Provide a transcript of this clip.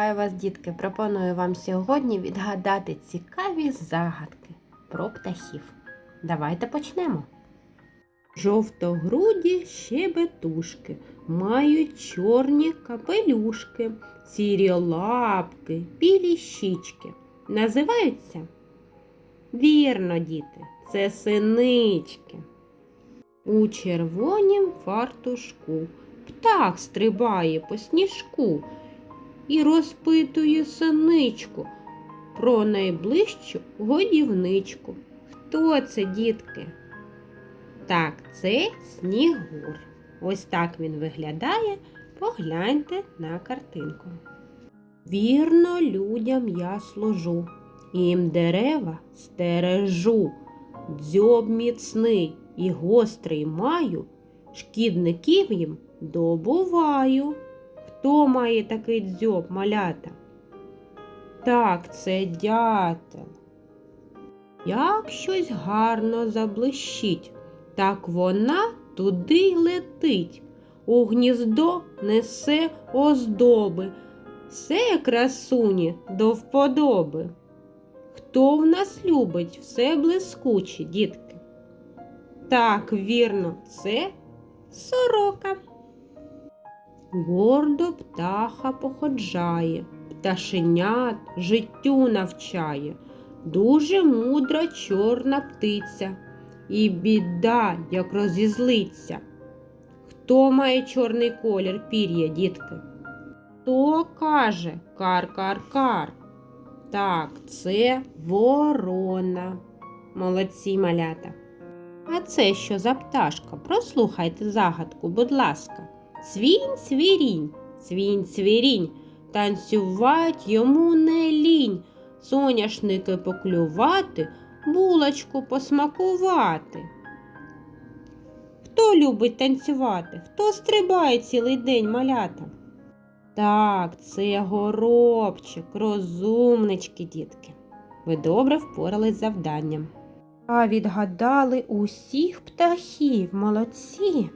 Хай вас, дітки, пропоную вам сьогодні відгадати цікаві загадки про птахів. Давайте почнемо. Жовтогруді щебетушки мають чорні капелюшки, сірі лапки, білі щічки. Називаються? Вірно, діти, це синички. У червонім фартушку птах стрибає по сніжку і розпитує синичку про найближчу годівничку. Хто це, дітки? Так, це снігур. Ось так він виглядає. Погляньте на картинку. Вірно людям я служу, їм дерева стережу, дзьоб міцний і гострий маю, шкідників їм добуваю. Хто має такий дзьоб, малята? Так, це дятел. Як щось гарно заблищить, так вона туди й летить, у гніздо несе оздоби, все красуні до вподоби. Хто в нас любить все блискуче, дітки? Так, вірно, це сорока. Гордо птаха походжає, пташенят життю навчає, дуже мудра чорна птиця, і біда, як розізлиться. Хто має чорний колір пір'я, дітки? Хто каже кар-кар-кар? Так, це ворона. Молодці малята. А це що за пташка? Прослухайте загадку, будь ласка. Свінь свірінь, свінь свірінь, танцювать йому не лінь, соняшники поклювати, булочку посмакувати. Хто любить танцювати? Хто стрибає цілий день малята? Так, це горобчик, розумнички, дітки. Ви добре впорались з завданням. А відгадали усіх птахів, молодці.